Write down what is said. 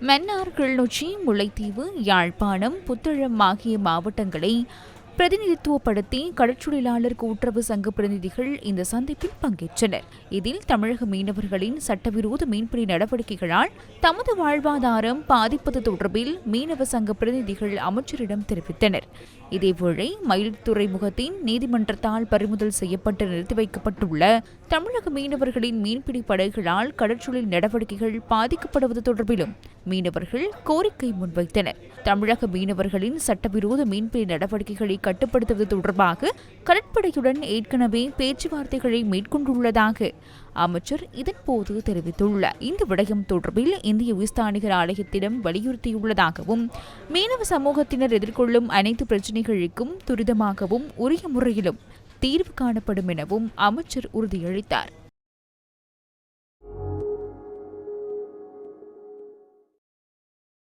மன்னார் கிளிநொச்சி முல்லைத்தீவு யாழ்ப்பாணம் புத்தளம் ஆகிய மாவட்டங்களை பிரதிநிதித்துவப்படுத்தி கடற்றொழிலாளர் கூட்டுறவு சங்க பிரதிநிதிகள் இந்த சந்திப்பில் பங்கேற்றனர். இதில் தமிழக மீனவர்களின் சட்டவிரோத மீன்பிடி நடவடிக்கைகளால் தமது வாழ்வாதாரம் பாதிப்பது தொடர்பில் மீனவ சங்க பிரதிநிதிகள் அமைச்சரிடம் தெரிவித்தனர். இதேவேளை மயில் துறைமுகத்தின் நீதிமன்றத்தால் பறிமுதல் செய்யப்பட்டு நிறுத்தி வைக்கப்பட்டுள்ள தமிழக மீனவர்களின் மீன்பிடி படகுகளால் கடற்சூழல் நடவடிக்கைகள் பாதிக்கப்படுவது தொடர்பிலும் மீனவர்கள் கோரிக்கை முன்வைத்தனர். தமிழக மீனவர்களின் சட்டவிரோத மீன்பிடி நடவடிக்கைகளை கட்டுப்படுத்துவது தொடர்பாக கடற்படையுடன் ஏற்கனவே பேச்சுவார்த்தைகளை மேற்கொண்டுள்ளதாக அமைச்சர் இதன்போது தெரிவித்துள்ளார். இந்த விடயம் தொடர்பில் இந்திய உயிர்ஸ்தானிகர் ஆலயத்திடம் வலியுறுத்தியுள்ளதாகவும் மீனவ சமூகத்தினர் எதிர்கொள்ளும் அனைத்து பிரச்சனை பிரச்சினைகளுக்கும் துரிதமாகவும் உரிய முறையிலும் தீர்வு காணப்படும் எனவும் அமைச்சர் உறுதியளித்தார்.